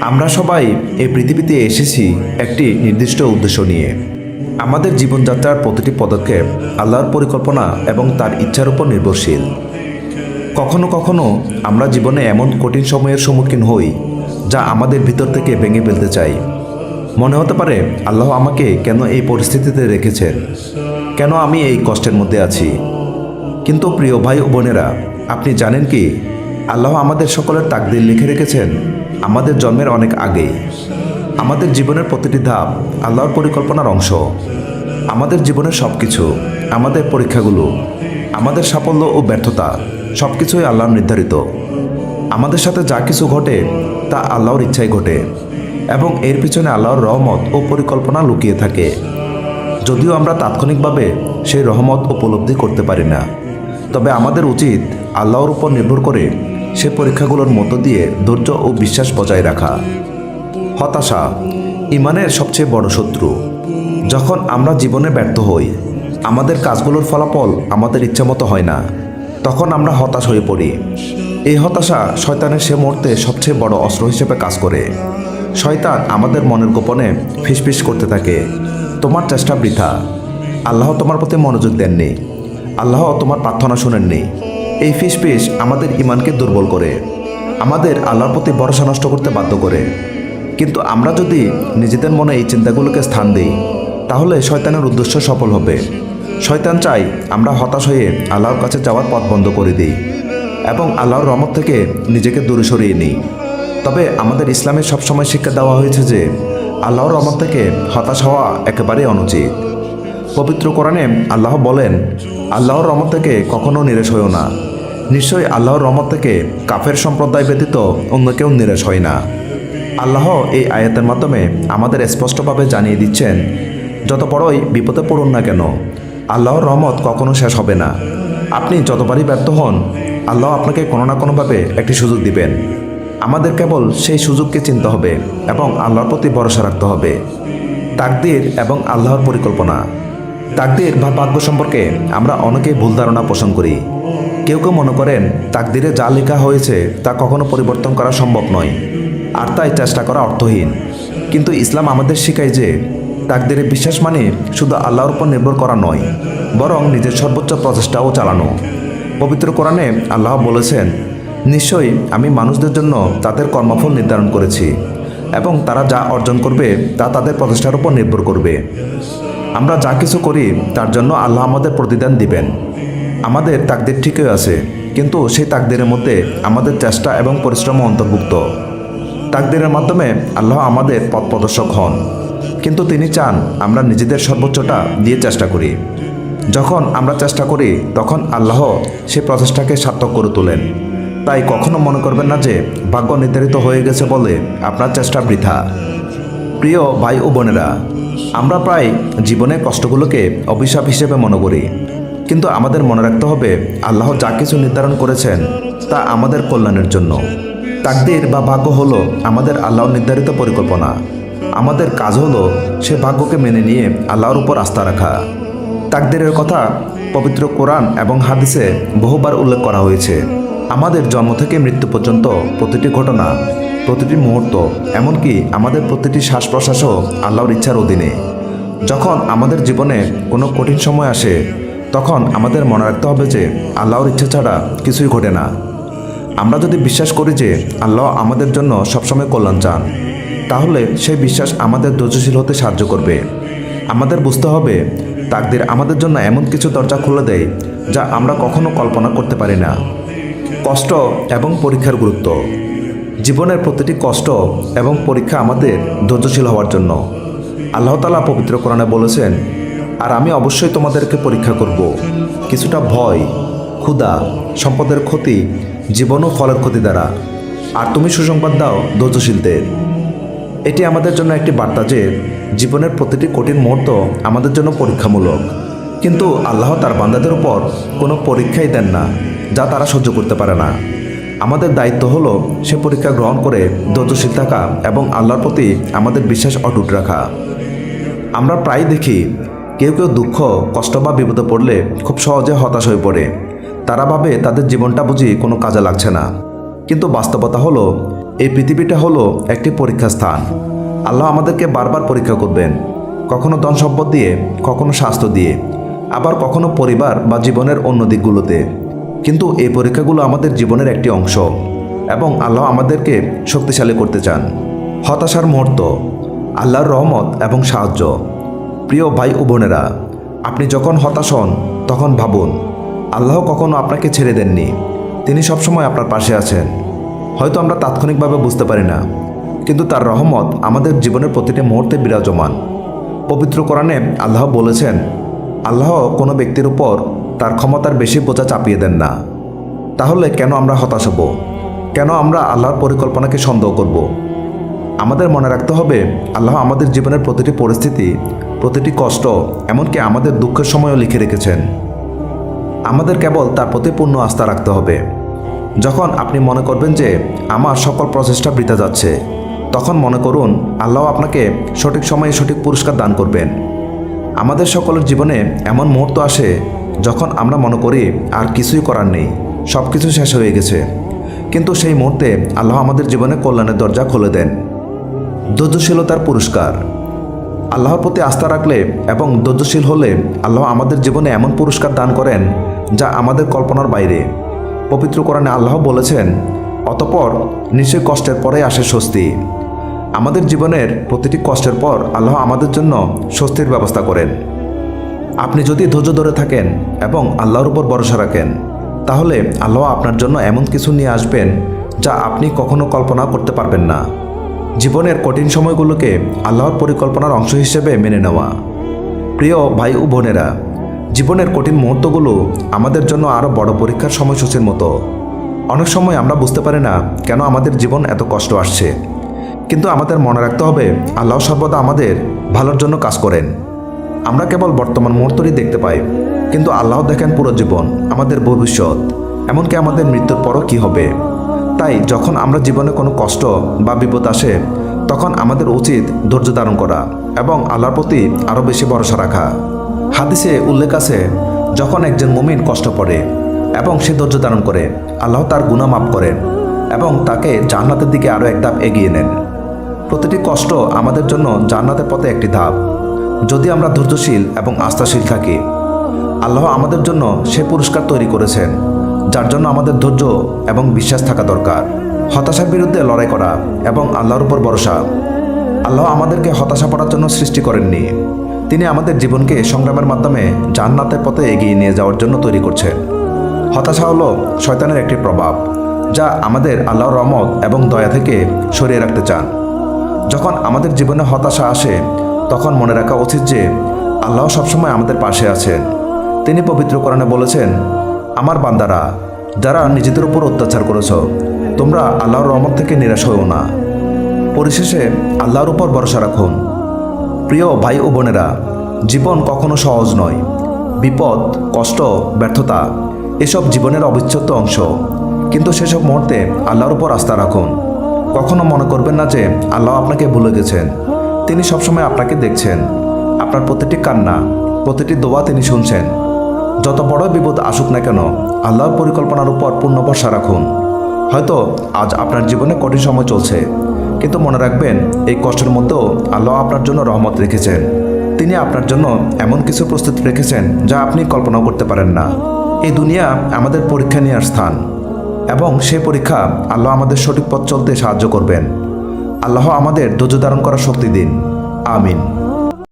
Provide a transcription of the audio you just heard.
আমরা সবাই এই পৃথিবীতে এসেছি একটি নির্দিষ্ট উদ্দেশ্য নিয়ে। আমাদের জীবনযাত্রার প্রতিটি পদক্ষেপ আল্লাহর পরিকল্পনা এবং তার ইচ্ছার উপর নির্ভরশীল। কখনো কখনো আমরা জীবনে এমন কঠিন সময়ের সম্মুখীন হই যা আমাদের ভিতর থেকে ভেঙে ফেলতে চাই। মনে হতে পারে, আল্লাহ আমাকে কেন এই পরিস্থিতিতে রেখেছেন? কেন আমি এই কষ্টের মধ্যে আছি? কিন্তু প্রিয় ভাই ও বোনেরা, আপনি জানেন কি? আল্লাহ আমাদের সকলের তাকদির লিখে রেখেছেন। আমাদের জন্মের অনেক আগেই। আমাদের জীবনের প্রতিটি ধাপ আল্লাহর পরিকল্পনার অংশ। আমাদের জীবনের সব কিছু আমাদের পরীক্ষাগুলো, আমাদের সাফল্য ও ব্যর্থতা সব কিছুই আল্লাহর নির্ধারিত। আমাদের সাথে যা কিছু ঘটে, তা আল্লাহর ইচ্ছাই ঘটে এবং এর পিছনে আল্লাহর রহমত ও পরিকল্পনা লুকিয়ে থাকে। যদিও আমরা তাৎক্ষণিকভাবে সেই রহমত উপলব্ধি করতে পারি না, তবে আমাদের উচিত আল্লাহর উপর নির্ভর করে সে পরীক্ষাগুলোর মধ্য দিয়ে ধৈর্য ও বিশ্বাস বজায় রাখা। হতাশা ইমানের সবচেয়ে বড় শত্রু। যখন আমরা জীবনে ব্যর্থ হই, আমাদের কাজগুলোর ফলাফল আমাদের ইচ্ছামতো হয় না, তখন আমরা হতাশ হয়ে পড়ি। এই হতাশা শয়তানের সে মুহূর্তে সবচেয়ে বড় অস্ত্র হিসেবে কাজ করে। শয়তান আমাদের মনের গোপনে ফিসফিস করতে থাকে, তোমার চেষ্টা বৃথা। আল্লাহ তোমার প্রতি মনোযোগ দেননি। আল্লাহ তোমার প্রার্থনা শুনেননি। এই ফিসফিস আমাদের ইমানকে দুর্বল করে। আমাদের আল্লাহর প্রতি ভরসা নষ্ট করতে বাধ্য করে। কিন্তু আমরা যদি নিজেদের মনে এই চিন্তাগুলোকে স্থান দিই, তাহলে শয়তানের উদ্দেশ্য সফল হবে। শয়তান চাই আমরা হতাশ হয়ে আল্লাহর কাছে যাওয়ার পথ বন্ধ করে দিই এবং আল্লাহর রহমত থেকে নিজেকে দূরে সরিয়ে নিই। তবে আমাদের ইসলামে সবসময় শিক্ষা দেওয়া হয়েছে যে আল্লাহর রহমত থেকে হতাশ হওয়া একেবারেই অনুচিত। পবিত্র কোরআনে আল্লাহ বলেন আল্লাহর রহমত থেকে কখনো নিরাশ হইও না। নিশ্চয়ই আল্লাহর রহমত থেকে কাফের সম্প্রদায় ব্যতীত অন্য কেউ নিরাশ হয় না। আল্লাহ এই আয়াতের মাধ্যমে আমাদের স্পষ্টভাবে জানিয়ে দিচ্ছেন, যত বড়ই বিপদে পড়ুন না কেন, আল্লাহর রহমত কখনো শেষ হবে না। আপনি যতবারই ব্যর্থ হন, আল্লাহ আপনাকে কোনো না কোনোভাবে একটি সুযোগ দিবেন। আমাদের কেবল সেই সুযোগকে চিনতে হবে এবং আল্লাহর প্রতি ভরসা রাখতে হবে। তাকদির এবং আল্লাহর পরিকল্পনা। তাকদির বা ভাগ্য সম্পর্কে আমরা অনেকেই ভুল ধারণা পোষণ করি। কেউ কেউ মনে করেন, তাকদিরে যা লেখা হয়েছে তা কখনো পরিবর্তন করা সম্ভব নয়, আর তাই চেষ্টা করা অর্থহীন। কিন্তু ইসলাম আমাদের শেখায় যে, তাকদিরে বিশ্বাস মানে শুধু আল্লাহর উপর নির্ভর করা নয়, বরং নিজের সর্বোচ্চ প্রচেষ্টাও চালানো। পবিত্র কোরআনে আল্লাহ বলেছেন, নিশ্চয়ই আমি মানুষদের জন্য তাদের কর্মফল নির্ধারণ করেছি, এবং তারা যা অর্জন করবে তা তাদের প্রচেষ্টার উপর নির্ভর করবে। আমরা যা কিছু করি, তার জন্য আল্লাহ আমাদের প্রতিদান দিবেন। আমাদের তাকদির ঠিকই আছে, কিন্তু সেই তাকদিরের মধ্যে আমাদের চেষ্টা এবং পরিশ্রম অন্তর্ভুক্ত। তাকদিরের মাধ্যমে আল্লাহ আমাদের পথ প্রদর্শক হন। কিন্তু তিনি চান আমরা নিজেদের সর্বোচ্চটা দিয়ে চেষ্টা করি। যখন আমরা চেষ্টা করি, তখন আল্লাহ সে প্রচেষ্টাকে সার্থক করে তোলেন। তাই কখনো মনে করবেন না যে, ভাগ্য নির্ধারিত হয়ে গেছে বলে আপনার চেষ্টা বৃথা। প্রিয় ভাই ও বোনেরা আমরা প্রায় জীবনের কষ্টগুলোকে অভিশাপ হিসেবে মনে করি। কিন্তু আমাদের মনে রাখতে হবে, আল্লাহ যা কিছু নির্ধারণ করেছেন তা আমাদের কল্যাণের জন্য। তাকদির বা ভাগ্য হলো আমাদের আল্লাহর নির্ধারিত পরিকল্পনা। আমাদের কাজ হলো সে ভাগ্যকে মেনে নিয়ে আল্লাহর উপর আস্থা রাখা। তাকদিরের কথা পবিত্র কোরআন এবং হাদিসে বহুবার উল্লেখ করা হয়েছে। আমাদের জন্ম থেকে মৃত্যু পর্যন্ত প্রতিটি ঘটনা প্রতিটি মুহূর্ত, এমনকি আমাদের প্রতিটি শ্বাস প্রশ্বাসও আল্লাহর ইচ্ছার অধীনে। যখন আমাদের জীবনে কোনো কঠিন সময় আসে, তখন আমাদের মনে রাখতে হবে যে আল্লাহর ইচ্ছা ছাড়া কিছুই ঘটে না। আমরা যদি বিশ্বাস করি যে আল্লাহ আমাদের জন্য সবসময় কল্যাণ চান, তাহলে সেই বিশ্বাস আমাদের ধৈর্যশীল হতে সাহায্য করবে। আমাদের বুঝতে হবে, তাকদির আমাদের জন্য এমন কিছু দরজা খুলে দেয় যা আমরা কখনো কল্পনা করতে পারি না। কষ্ট এবং পরীক্ষার গুরুত্ব। জীবনের প্রতিটি কষ্ট এবং পরীক্ষা আমাদের ধৈর্যশীল হওয়ার জন্য। আল্লাহ তালা পবিত্র কোরআনে বলেছেন, আর আমি অবশ্যই তোমাদেরকে পরীক্ষা করব। কিছুটা ভয়, ক্ষুধা, সম্পদের ক্ষতি, জীবন ও ফলের ক্ষতি দ্বারা। আর তুমি সুসংবাদ দাও ধৈর্যশীলদের। এটি আমাদের জন্য একটি বার্তা যে, জীবনের প্রতিটি কঠিন মুহূর্ত আমাদের জন্য পরীক্ষামূলক। কিন্তু আল্লাহ তার বান্দাদের উপর কোনো পরীক্ষাই দেন না, যা তারা সহ্য করতে পারে না। আমাদের দায়িত্ব হলো সে পরীক্ষা গ্রহণ করে ধৈর্যশীল থাকা এবং আল্লাহর প্রতি আমাদের বিশ্বাস অটুট রাখা। আমরা প্রায় দেখি কেউ কেউ দুঃখ, কষ্ট বা বিপদে পড়লে খুব সহজে হতাশ হয়ে পড়ে। তারা ভাবে তাদের জীবনটা বুঝি কোনো কাজে লাগছে না। কিন্তু বাস্তবতা হলো, এই পৃথিবীটা হলো একটি পরীক্ষা স্থান। আল্লাহ আমাদেরকে বারবার পরীক্ষা করবেন, কখনো ধন সম্পদ দিয়ে, কখনো স্বাস্থ্য দিয়ে, আবার কখনো পরিবার বা জীবনের অন্য দিকগুলোতে। কিন্তু এই পরীক্ষাগুলো আমাদের জীবনের একটি অংশ এবং আল্লাহ আমাদেরকে শক্তিশালী করতে চান। হতাশার মুহূর্ত, আল্লাহর রহমত এবং সাহায্য। প্রিয় ভাই ও বোনেরা, আপনি যখন হতাশ হন, তখন ভাবুন, আল্লাহ কখনো আপনাকে ছেড়ে দেননি। তিনি সবসময় আপনার পাশে আছেন। হয়তো আমরা তাৎক্ষণিকভাবে বুঝতে পারি না, কিন্তু তার রহমত আমাদের জীবনের প্রতিটি মুহূর্তে বিরাজমান। পবিত্র কোরআনে আল্লাহ বলেছেন, আল্লাহ কোনো ব্যক্তির উপর তার ক্ষমতার বেশি বোঝা চাপিয়ে দেন না। তাহলে কেন আমরা হতাশ হব? কেন আমরা আল্লাহর পরিকল্পনাকে সন্দেহ করব? আমাদের মনে রাখতে হবে, আল্লাহ আমাদের জীবনের প্রতিটি পরিস্থিতি, প্রতিটি কষ্ট, এমনকি আমাদের দুঃখের সময়ও লিখে রেখেছেন। আমাদের কেবল তার প্রতি পূর্ণ আস্থা রাখতে হবে। যখন আপনি মনে করবেন যে আমার সকল প্রচেষ্টা বৃথা যাচ্ছে, তখন মনে করুন, আল্লাহ আপনাকে সঠিক সময়ে সঠিক পুরস্কার দান করবেন। আমাদের সকলের জীবনে এমন মুহূর্ত আসে যখন আমরা মনে করি আর কিছুই করার নেই সব কিছু শেষ হয়ে গেছে। কিন্তু সেই মুহূর্তে আল্লাহ আমাদের জীবনে কল্যাণের দরজা খুলে দেন। ধৈর্যশীলতার পুরস্কার। আল্লাহর প্রতি আস্থা রাখলে এবং ধৈর্যশীল হলে আল্লাহ আমাদের জীবনে এমন পুরস্কার দান করেন যা আমাদের কল্পনার বাইরে। পবিত্র কোরআনে আল্লাহ বলেছেন, অতপর নিশ্চয় কষ্টের পরে আসে স্বস্তি। আমাদের জীবনের প্রতিটি কষ্টের পর আল্লাহ আমাদের জন্য স্বস্তির ব্যবস্থা করেন। আপনি যদি ধৈর্য ধরে থাকেন এবং আল্লাহর উপর ভরসা রাখেন, তাহলে আল্লাহ আপনার জন্য এমন কিছু নিয়ে আসবেন যা আপনি কখনো কল্পনা করতে পারবেন না। জীবনের কঠিন সময়গুলোকে আল্লাহর পরিকল্পনার অংশ হিসেবে মেনে নেওয়া। প্রিয় ভাই ও বোনেরা, জীবনের কঠিন মুহূর্তগুলো আমাদের জন্য আরও বড় পরীক্ষার সময়সূচির মতো। অনেক সময় আমরা বুঝতে পারি না কেন আমাদের জীবন এত কষ্ট আসছে। কিন্তু আমাদের মনে রাখতে হবে, আল্লাহ সর্বদা আমাদের ভালোর জন্য কাজ করেন। আমরা কেবল বর্তমান মুহূর্তই দেখতে পাই, কিন্তু আল্লাহ দেখেন পুরো জীবন, আমাদের ভবিষ্যৎ, এমনকি আমাদের মৃত্যুর পরও কি হবে। তাই, যখন আমরা জীবনে কোনো কষ্ট বা বিপদ আসে, তখন আমাদের উচিত ধৈর্য ধারণ করা এবং আল্লাহর প্রতি আরও বেশি ভরসা রাখা। হাদিসে উল্লেখ আছে, যখন একজন মুমিন কষ্ট পড়ে এবং সে ধৈর্য ধারণ করে, আল্লাহ তার গুণা মাফ করেন এবং তাকে জান্নাতের দিকে আরও এক ধাপ এগিয়ে নেন। প্রতিটি কষ্ট আমাদের জন্য জান্নাতের পথে একটি ধাপ। যদি আমরা ধৈর্যশীল এবং আস্থাশীল থাকি, আল্লাহ আমাদের জন্য সে পুরস্কার তৈরি করেছেন, যার জন্য আমাদের ধৈর্য এবং বিশ্বাস থাকা দরকার। হতাশার বিরুদ্ধে লড়াই করা এবং আল্লাহর উপর ভরসা। আল্লাহ আমাদেরকে হতাশা পড়ার জন্য সৃষ্টি করেননি। তিনি আমাদের জীবনকে সংগ্রামের মাধ্যমে জান্নাতের পথে এগিয়ে নিয়ে যাওয়ার জন্য তৈরি করছেন। হতাশা হলো শয়তানের একটি প্রভাব, যা আমাদের আল্লাহর রহমত এবং দয়া থেকে সরিয়ে রাখতে চান। যখন আমাদের জীবনে হতাশা আসে তখন মনে রাখা উচিত যে আল্লাহ সবসময় আমাদের পাশে আছেন। তিনি পবিত্র কোরআনে বলেছেন, আমার বান্দারা, যারা নিজেদের উপর অত্যাচার করেছ, তোমরা আল্লাহর রহমত থেকে নিরাশ হও না। পরিশেষে আল্লাহর উপর ভরসা রাখুন। প্রিয় ভাই ও বোনেরা, জীবন কখনো সহজ নয়। বিপদ, কষ্ট, ব্যর্থতা, এসব জীবনের অবিচ্ছেদ্য অংশ। কিন্তু সেসব মুহূর্তে আল্লাহর উপর আস্থা রাখুন। কখনো মনে করবেন না যে আল্লাহ আপনাকে ভুলে গেছেন। তিনি সবসময় আপনাকে দেখছেন। আপনার প্রতিটি কান্না, প্রতিটি দোয়া তিনি শুনছেন। যত বড় বিপদ আসুক না কেন, আল্লাহর পরিকল্পনার উপর পূর্ণ ভরসা রাখুন। হয়তো আজ আপনার জীবনে কঠিন সময় চলছে, কিন্তু মনে রাখবেন, এই কষ্টের মধ্যেও আল্লাহ আপনার জন্য রহমত রেখেছেন। তিনি আপনার জন্য এমন কিছু প্রস্তুত রেখেছেন যা আপনি কল্পনাও করতে পারেন না। এই দুনিয়া আমাদের পরীক্ষা নেওয়ার স্থান, এবং সেই পরীক্ষা আল্লাহ আমাদের সঠিক পথ চলতে সাহায্য করবেন। আল্লাহ আমাদের ধৈর্য ধারণ করার শক্তি দিন। আমিন।